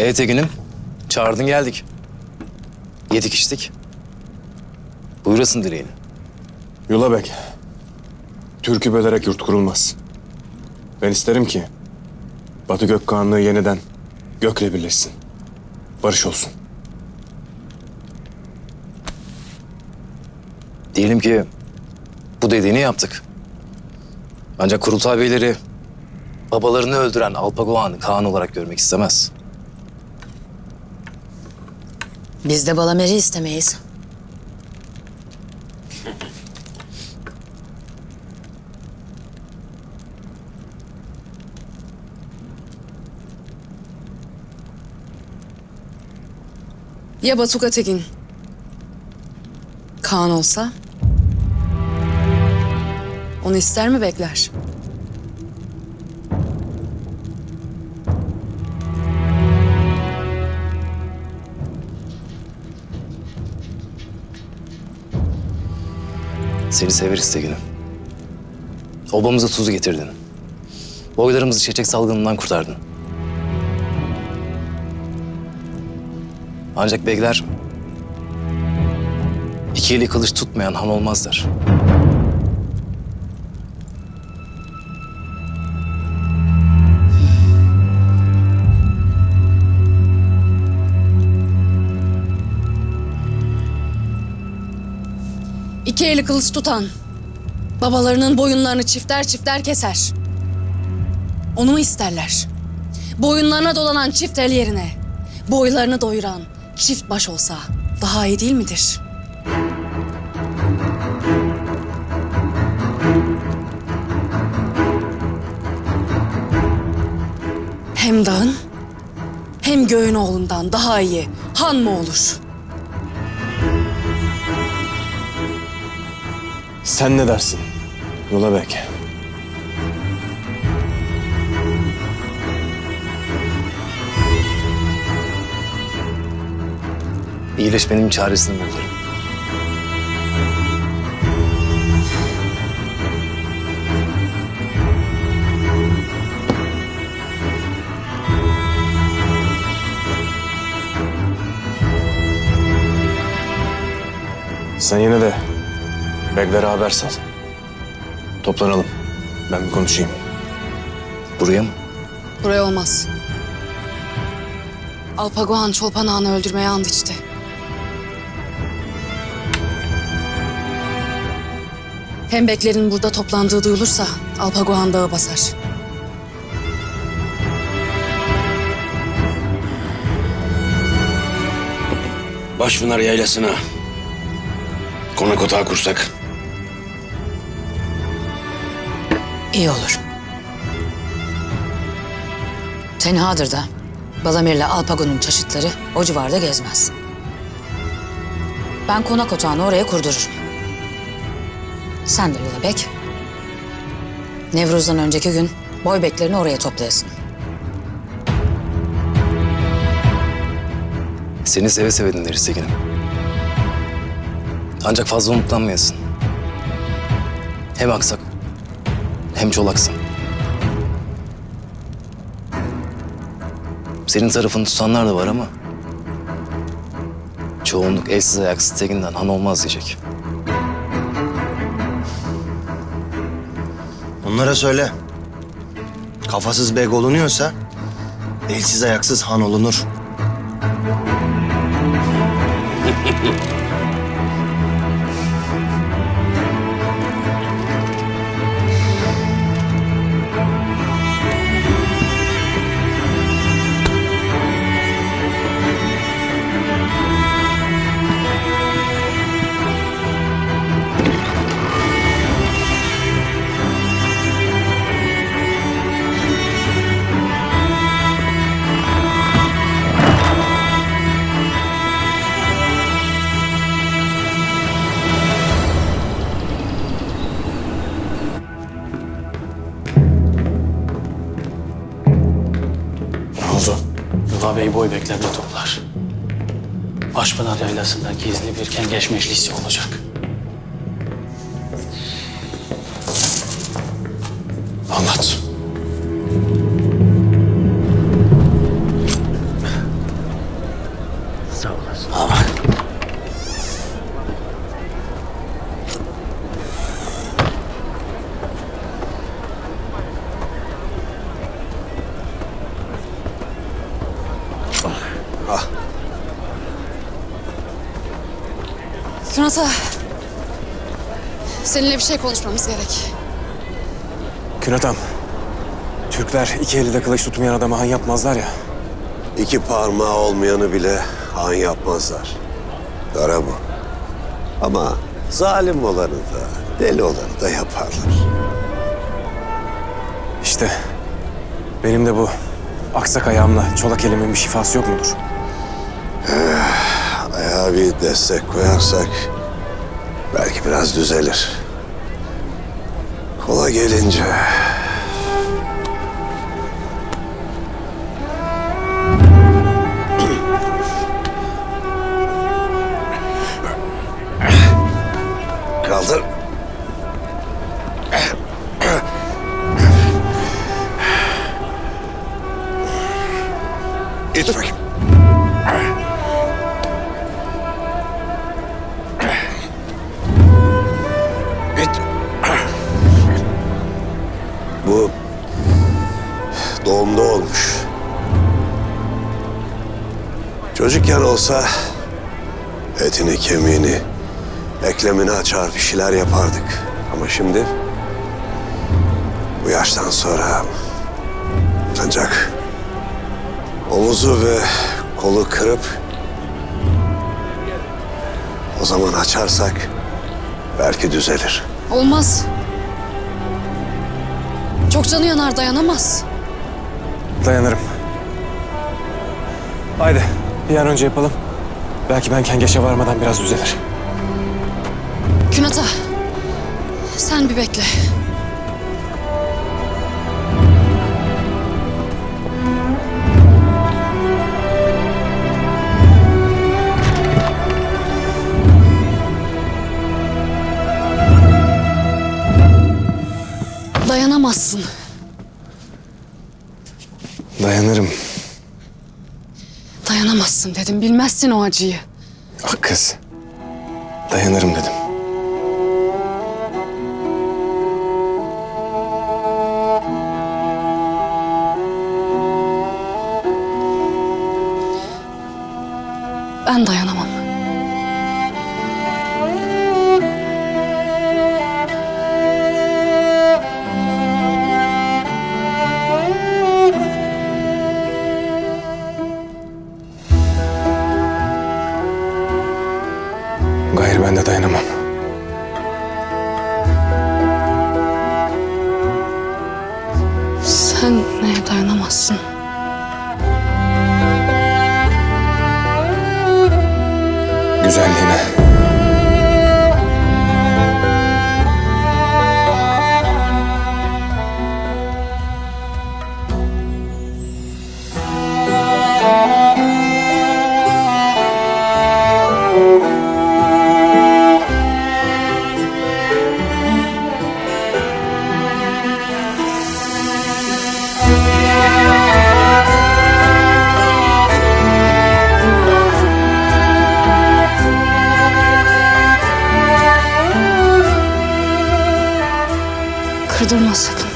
Evet Egin'im. Çağırdın geldik. Yedik içtik. Buyurasın dileğini. Yulabek. Türk'ü bölerek yurt kurulmaz. Ben isterim ki Batı Gökkanlığı yeniden gökle birleşsin. Barış olsun. Diyelim ki bu dediğini yaptık. Ancak kurultay beyleri babalarını öldüren Alpagoğan'ı Kaan olarak görmek istemez. Biz de Balamer'i istemeyiz. Ya Batuka Tekin? Kaan olsa? Onu ister mi bekler? Seni severiz Tegin'im. Obamıza tuz getirdin. Boylarımızı çiçek salgınından kurtardın. Ancak beyler iki eli kılıç tutmayan han olmazlar. İki eli kılıç tutan, babalarının boyunlarını çifter çifter keser. Onu mu isterler? Boyunlarına dolanan çift el yerine, boylarını doyuran çift baş olsa daha iyi değil midir? Hem dağın hem göğün oğlundan daha iyi han mı olur? Sen ne dersin? Yulabek. İyileşmenin çaresini bulurum. Sen yine de beklere haber sal. Toplanalım. Ben bir konuşayım. Buraya mı? Buraya olmaz. Alpagohan Çolpan Ağa'nı öldürmeye and içti. Hem beklerin burada toplandığı duyulursa Alpagohan dağı basar. Başpınar Yaylası'na konak otağı kursak. İyi olur. Tenhadır da Balamir'le Alpago'nun çeşitleri o civarda gezmez. Ben konak otağını oraya kurdururum. Sen de yola bek. Nevruz'dan önceki gün boy beklerini oraya toplayasın. Seni seve seve dinleriz Tekin'im. Ancak fazla umutlanmayasın. Hem aksak hem çolaksın. Senin tarafını tutanlar da var ama... ...çoğunluk elsiz ayaksız Tekin'den han olmaz diyecek. Onlara söyle. Kafasız beg olunuyorsa elsiz ayaksız han olunur. Bey boy beklerine toplar. Başpınar Yaylası'nda gizli bir kengeç meclisi olacak. Kınata. Seninle bir şey konuşmamız gerek. Künatam. Türkler iki elde kılıç tutmayan adama han yapmazlar ya. İki parmağı olmayanı bile han yapmazlar. Kara bu. Ama zalim olanı da, deli olanı da yaparlar. İşte benim de bu aksak ayağımla çolak elimin bir şifası yok mudur? Ayağa bir destek koyarsak belki biraz düzelir. Kola gelince Çocukken olsa etini, kemiğini, eklemini açar bir şeyler yapardık. Ama şimdi bu yaştan sonra ancak omuzu ve kolu kırıp o zaman açarsak belki düzelir. Olmaz. Çok canı yanar dayanamaz. Dayanırım. Haydi bir an önce yapalım. Belki ben kengeşe varmadan biraz düzelir. Künata. Sen bir bekle. Dayanamazsın. Dayanırım. Dayanamazsın dedim. Bilmezsin o acıyı. Ah kız. Dayanırım dedim. Neye dayanamazsın? Güzelliğine. Kolunu.